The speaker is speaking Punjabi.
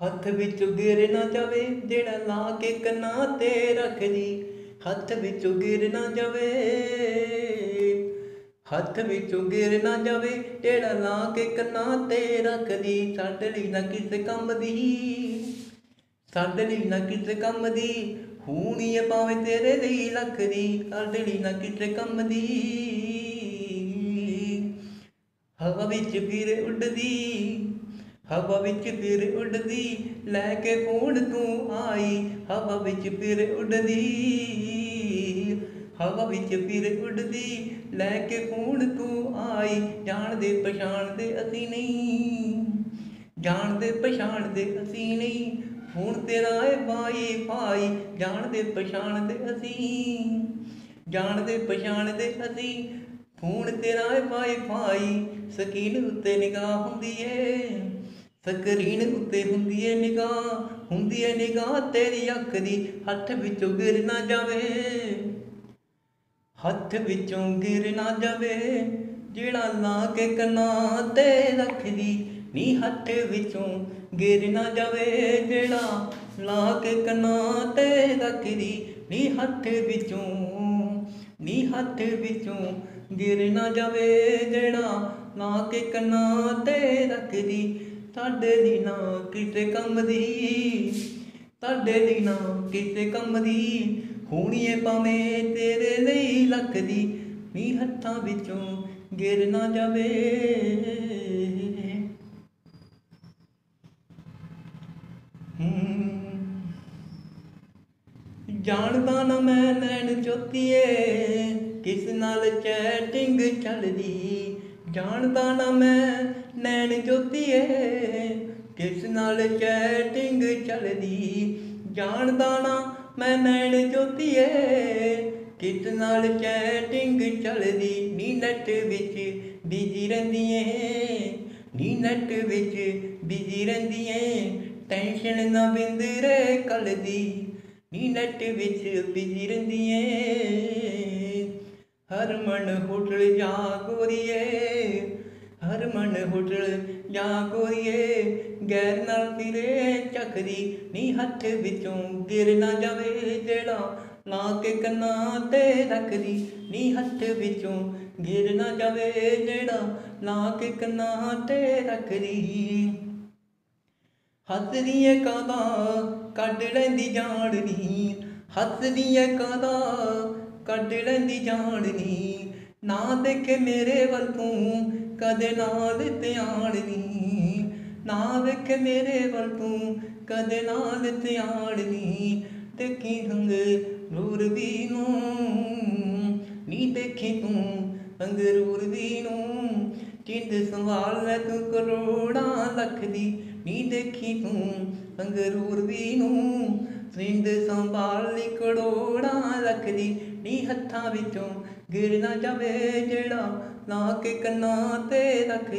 ਹੱਥ ਵਿੱਚ ਗਿਰ ਨਾ ਜਾਵੇ, ਜਿਹੜਾ ਲਾ ਕੇ ਕੰਨਾਂ ਤੇ ਰੱਖਦੀ ਹੱਥ ਵਿੱਚੋਂ ਗਿਰ ਨਾ ਜਾਵੇ, ਹੱਥ ਵਿੱਚੋਂ ਗਿਰ ਨਾ ਜਾਵੇ, ਜਿਹੜਾ ਲਾ ਕੇ ਕੰਨਾਂ ਤੇ ਰੱਖਦੀ ਸਾਡੇ ਲਈ ਨਾ ਕਿਸੇ ਕੰਮ ਦੀ ਸਾਡੇ ਲਈ ਨਾ ਕਿਸੇ ਕੰਮ ਦੀ। ਹੋਣੀ ਏ ਭਾਵੇਂ ਤੇਰੇ ਲਈ ਲੱਖ ਦੀ ਸਾਡੇ ਲਈ ਨਾ ਕਿਸੇ ਕੰਮ ਦੀ। ਹਵਾ ਵਿੱਚ ਫਿਰ ਉੱਡਦੀ। ਹਵਾ ਵਿੱਚ ਫਿਰ ਉੱਡਦੀ, ਲੈ ਕੇ ਫੋਨ ਤੂੰ ਆਈ? ਹਵਾ ਵਿੱਚ ਫਿਰ ਉੱਡਦੀ, ਹਵਾ ਵਿੱਚ ਫਿਰ ਉੱਡਦੀ, ਲੈ ਕੇ ਫੋਨ ਤੂੰ ਆਈ? ਜਾਣਦੇ ਪਛਾਣਦੇ ਅਸੀਂ ਨਹੀਂ, ਜਾਣਦੇ ਪਛਾਣਦੇ ਅਸੀਂ ਨਹੀਂ, ਹੁਣ ਤੇਰਾ ਏ ਬਾਈ ਭਾਈ, ਜਾਣਦੇ ਪਛਾਣਦੇ ਅਸੀਂ, ਜਾਣਦੇ ਪਛਾਣਦੇ ਅਸੀਂ ਫੋਨ ਤੇਰਾ ਏ ਬਾਈ ਭਾਈ, ਸਕੀਨ ਉੱਤੇ ਨਿਗਾਹ ਹੁੰਦੀ ਏ। ਸਕਰੀਨ ਉੱਤੇ ਹੁੰਦੀ ਏ ਨਿਗਾਹ, ਹੁੰਦੀ ਏ ਨਿਗਾਹ, ਤੇਰੀ ਅੱਖ ਦੀ ਹੱਥ ਵਿੱਚੋਂ ਗਿਰ ਨਾ ਜਾਵੇ। ਹੱਥ ਵਿੱਚੋਂ ਗਿਰ ਨਾ ਜਾਵੇ, ਜਿਹੜਾ ਲਾ ਕੇ ਕੰਨਾਂ ਤੇ ਰੱਖਦੀ ਨੀ, ਹੱਥ ਵਿੱਚੋਂ ਗਿਰ ਨਾ ਜਾਵੇ, ਜਿਹੜਾ ਲਾ ਕੇ ਕੰਨਾਂ ਤੇ ਰੱਖਦੀ ਨੀ, ਹੱਥ ਵਿੱਚੋਂ, ਨੀ, ਹੱਥ ਵਿੱਚੋਂ ਗਿਰ ਨਾ ਜਾਵੇ, ਜਿਹੜਾ ਲਾ ਕੇ ਕੰਨਾਂ ਤੇ ਰੱਖਦੀ ਤੁਹਾਡੇ ਲਈ ਨਾ ਕਿਸੇ ਕੰਮ ਦੀ, ਤੁਹਾਡੇ ਲਈ ਨਾ ਕਿਸੇ ਕੰਮ ਦੀ। ਹੋਣੀ ਏ ਭਾਵੇਂ ਤੇਰੇ ਲਈ ਲੱਖ ਦੀ, ਨੀ ਹੱਥਾਂ ਵਿੱਚੋਂ ਗਿਰ ਨਾ ਜਾਵੇ। ਜਾਣਦਾ ਨਾ ਮੈਂ ਨੈਣ ਜੋਤੀਏ, ਕਿਸ ਨਾਲ ਚੈਟਿੰਗ ਚੱਲਦੀ। ਜਾਣਦਾ ਨਾ ਮੈਂ ਨੈਣ ਜੋਤੀਏ, ਕਿਸ ਨਾਲ ਚੈਟਿੰਗ ਚੱਲਦੀ? ਜਾਣਦਾ ਨਾ ਮੈਂ ਨੈਣ ਜੋਤੀਏ, ਕਿਸ ਨਾਲ ਚੈਟਿੰਗ ਚੱਲਦੀ? ਨੀ ਨੈਟ ਵਿੱਚ ਬਿਜ਼ੀ ਰਹਿੰਦੀ ਏ ਨੀ ਨੈਟ ਵਿੱਚ ਬਿਜ਼ੀ ਰਹਿੰਦੀ ਏ ਟੈਨਸ਼ਨ ਨਾ ਬਿੰਦਰੇ ਕਲਦੀ। ਨੀ ਨੈਟ ਵਿੱਚ ਬਿਜ਼ੀ ਰਹਿੰਦੀ ਏ ਹਰ ਹਰਮਨ ਹੋਟਲ ਜਾ ਗੋਰੀਏ ਹਰ ਹਰਮਨ ਹੋਟਲ ਜਾ ਗੋਰੀਏ ਗੈਰ ਨਾਲ ਫਿਰੇ ਚੱਕਰੀ ਨੀ ਹੱਥ ਵਿੱਚੋਂ ਗਿਰ ਨਾ ਜਾਵੇ ਜਿਹੜਾ ਲਾ ਕੇ ਕੰਨਾਂ ਤੇ ਰੱਖਦੀ ਨੀ ਹੱਥ ਵਿੱਚੋਂ ਗਿਰ ਨਾ ਜਾਵੇ ਜਿਹੜਾ ਲਾ ਕੇ ਕੰਨਾਂ ਤੇ ਰੱਖਦੀ। ਹੱਸਦੀ ਏ ਕਾਦਾ ਕੱਢ ਲੈਂਦੀ ਜਾਣ ਨੀ ਹੱਸਦੀ ਏ ਕਾਦਾ ਕੱਢ ਲੈਂਦੀ ਜਾਣ ਨੀ। ਨਾ ਦੇਖੇ ਮੇਰੇ ਵੱਲ ਤੂੰ ਕਦੇ ਨਾਲ ਧਿਆਨ ਨੀ। ਨਾ ਵੇਖੇ ਮੇਰੇ ਵੱਲ ਤੂੰ ਕਦੇ ਨਾਲ ਧਿਆਣਨੀ ਦੇਖੀ ਹੰਗ ਨੂਰ ਵੀ ਨੂੰ, ਨੀ ਦੇਖੀ ਤੂੰ ਅੰਗਰੂਰ ਦੀ ਨੂੰ। ਚਿੰਦ ਸੰਭਾਲ ਲੈ ਤੂੰ ਕਰੋੜਾਂ ਲੱਖ ਦੀ, ਨੀ ਦੇਖੀ ਤੂੰ ਅੰਗਰੂਰ ਵੀ ਨੂੰ। ਸਿੰਧ ਸੰਭਾਲ ਲਈ ਕਰੋੜਾਂ ਲੱਖ ਨੀ ਹੱਥਾਂ ਵਿੱਚੋਂ ਗਿਰ ਨਾ ਜਾਵੇ ਜਿਹੜਾ ਲਾ ਕੇ ਕੰਨਾਂ ਤੇ ਰੱਖਦੀ।